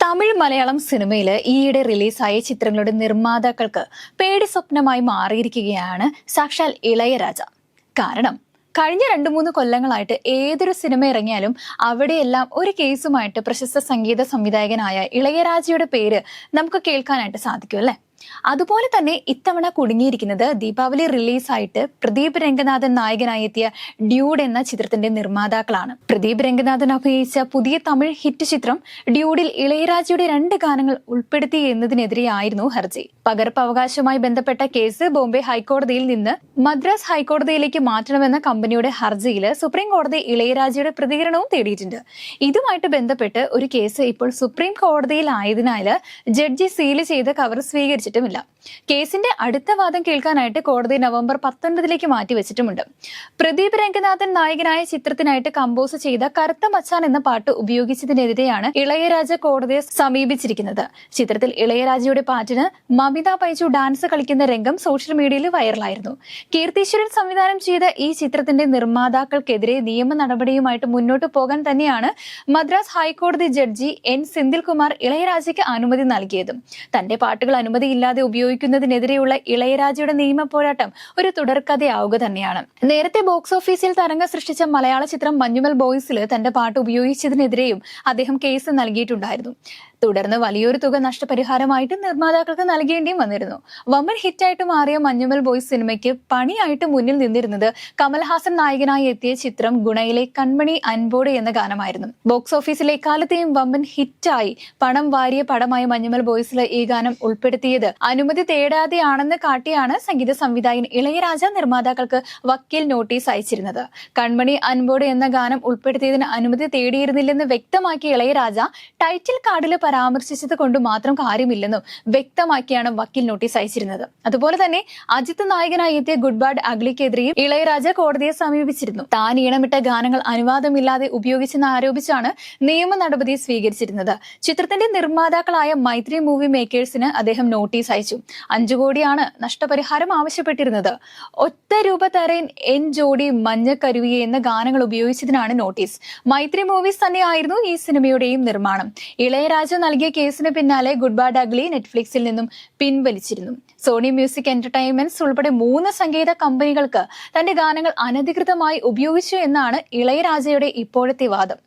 തമിഴ് മലയാളം സിനിമയിൽ ഈയിടെ റിലീസായ ചിത്രങ്ങളുടെ നിർമ്മാതാക്കൾക്ക് പേടി സ്വപ്നമായി മാറിയിരിക്കുകയാണ് സാക്ഷാൽ ഇളയരാജ. കാരണം കഴിഞ്ഞ രണ്ടു മൂന്ന് കൊല്ലങ്ങളായിട്ട് ഏതൊരു സിനിമ ഇറങ്ങിയാലും അവിടെയെല്ലാം ഒരു കേസുമായിട്ട് പ്രശസ്ത സംഗീത സംവിധായകനായ ഇളയരാജയുടെ പേര് നമുക്ക് കേൾക്കാനായിട്ട് സാധിക്കും അല്ലേ? അതുപോലെ തന്നെ ഇത്തവണ കുടുങ്ങിയിരിക്കുന്നത് ദീപാവലി റിലീസായിട്ട് പ്രദീപ് രംഗനാഥൻ നായകനായി എത്തിയ ഡ്യൂഡ് എന്ന ചിത്രത്തിന്റെ നിർമ്മാതാക്കളാണ്. പ്രദീപ് രംഗനാഥൻ അഭിനയിച്ച പുതിയ തമിഴ് ഹിറ്റ് ചിത്രം ഡ്യൂഡിൽ ഇളയരാജയുടെ രണ്ട് ഗാനങ്ങൾ ഉൾപ്പെടുത്തി എന്നതിനെതിരെയായിരുന്നു ഹർജി. പകർപ്പവകാശവുമായി ബന്ധപ്പെട്ട കേസ് ബോംബെ ഹൈക്കോടതിയിൽ നിന്ന് മദ്രാസ് ഹൈക്കോടതിയിലേക്ക് മാറ്റണമെന്ന കമ്പനിയുടെ ഹർജിയിൽ സുപ്രീം കോടതി ഇളയരാജയുടെ പ്രതികരണവും തേടിയിട്ടുണ്ട്. ഇതുമായിട്ട് ബന്ധപ്പെട്ട് ഒരു കേസ് ഇപ്പോൾ സുപ്രീം കോടതിയിലായതിനാൽ ജഡ്ജി സീൽ ചെയ്ത കവർ സ്വീകരിച്ചിട്ടുമില്ല കേസിന്റെ അടുത്ത വാദം കേൾക്കാനായിട്ട് കോടതി നവംബർ പത്തൊൻപതിലേക്ക് മാറ്റിവെച്ചിട്ടുമുണ്ട്. പ്രദീപ് രംഗനാഥൻ നായകനായ ചിത്രത്തിനായിട്ട് കമ്പോസ് ചെയ്ത കറുത്ത മച്ചാൻ എന്ന പാട്ട് ഉപയോഗിച്ചതിനെതിരെയാണ് ഇളയരാജ കോടതിയെ സമീപിച്ചിരിക്കുന്നത്. ചിത്രത്തിൽ ഇളയരാജയുടെ പാട്ടിന് മമിത പൈജു ഡാൻസ് കളിക്കുന്ന രംഗം സോഷ്യൽ മീഡിയയിൽ വൈറലായിരുന്നു. കീർത്തീശ്വരൻ സംവിധാനം ചെയ്ത ഈ ചിത്രത്തിന്റെ നിർമ്മാതാക്കൾക്കെതിരെ നിയമ നടപടിയുമായിട്ട് മുന്നോട്ട് പോകാൻ തന്നെയാണ് മദ്രാസ് ഹൈക്കോടതി ജഡ്ജി എൻ സെന്തിൽകുമാർ ഇളയരാജയ്ക്ക് അനുമതി നൽകിയതും. തന്റെ പാട്ടുകൾ അനുമതിയില്ലാതെ ഉപയോഗിക്കുന്നതിനെതിരെയുള്ള ഇളയരാജയുടെ നിയമ പോരാട്ടം ഒരു തുടർക്കഥയാവുക തന്നെയാണ്. നേരത്തെ ബോക്സ് ഓഫീസിൽ തരംഗം സൃഷ്ടിച്ച മലയാള ചിത്രം മഞ്ഞുമൽ ബോയ്സിൽ തന്റെ പാട്ട് ഉപയോഗിച്ചതിനെതിരെയും അദ്ദേഹം കേസ് നൽകിയിട്ടുണ്ടായിരുന്നു. തുടർന്ന് വലിയൊരു തുക നഷ്ടപരിഹാരമായിട്ട് നിർമ്മാതാക്കൾക്ക് നൽകേണ്ടിയും വന്നിരുന്നു. വമ്പൻ ഹിറ്റായിട്ട് മാറിയ മഞ്ഞുമൽ ബോയ്സ് സിനിമയ്ക്ക് പണിയായിട്ട് മുന്നിൽ നിന്നിരുന്നത് കമൽഹാസൻ നായകനായി എത്തിയ ചിത്രം ഗുണയിലെ കൺമണി അൻപോട് എന്ന ഗാനമായിരുന്നു. ബോക്സ് ഓഫീസിലെ കാലത്തെയും വമ്പൻ ഹിറ്റായി പണം വാരിയ പടമായ മഞ്ഞുമൽ ബോയ്സിൽ ഈ ഗാനം ഉൾപ്പെടുത്തിയത് അനുമതി തേടാതെയാണെന്ന് കാട്ടിയാണ് സംഗീത സംവിധായകൻ ഇളയരാജ നിർമ്മാതാക്കൾക്ക് വക്കീൽ നോട്ടീസ് അയച്ചിരുന്നത്. കൺമണി അൻപോട് എന്ന ഗാനം ഉൾപ്പെടുത്തിയതിന് അനുമതി തേടിയിരുന്നില്ലെന്ന് വ്യക്തമാക്കിയ ഇളയരാജ ടൈറ്റിൽ കാർഡിൽ പരാമർശിച്ചത് കൊണ്ട് മാത്രം കാര്യമില്ലെന്നും വ്യക്തമാക്കിയാണ് വക്കീൽ നോട്ടീസ് അയച്ചിരുന്നത്. അതുപോലെ തന്നെ അജിത് നായകനായി എത്തിയ ഗുഡ് ബാഡ് അഗ്ലിക്കെതിരെയും ഇളയരാജ കോടതിയെ സമീപിച്ചിരുന്നു. താൻ ഈണമിട്ട ഗാനങ്ങൾ അനുവാദമില്ലാതെ ഉപയോഗിച്ചെന്ന് ആരോപിച്ചാണ് നിയമ നടപടി സ്വീകരിച്ചിരുന്നത്. ചിത്രത്തിന്റെ നിർമ്മാതാക്കളായ മൈത്രി മൂവി മേക്കേഴ്സിന് അദ്ദേഹം നോട്ടീസ് അയച്ചു. അഞ്ചു കോടിയാണ് നഷ്ടപരിഹാരം ആവശ്യപ്പെട്ടിരുന്നത്. ഒറ്റ രൂപ തരേൻ എൻ ജോഡി മഞ്ഞക്കരുവിയെ എന്ന ഗാനങ്ങൾ ഉപയോഗിച്ചതിനാണ് നോട്ടീസ്. മൈത്രി മൂവീസ് തന്നെയായിരുന്നു ഈ സിനിമയുടെയും നിർമ്മാണം. ഇളയരാജ നൽകിയ കേസിന് പിന്നാലെ ഗുഡ് ബാഡ് അഗ്ലി നെറ്റ്ഫ്ലിക്സിൽ നിന്നും പിൻവലിച്ചിരുന്നു. സോണി മ്യൂസിക് എന്റർടൈൻമെന്റ്സ് ഉൾപ്പെടെ മൂന്ന് സംഗീത കമ്പനികൾക്ക് തന്റെ ഗാനങ്ങൾ അനധികൃതമായി ഉപയോഗിച്ചു എന്നാണ് ഇളയരാജയുടെ ഇപ്പോഴത്തെ വാദം.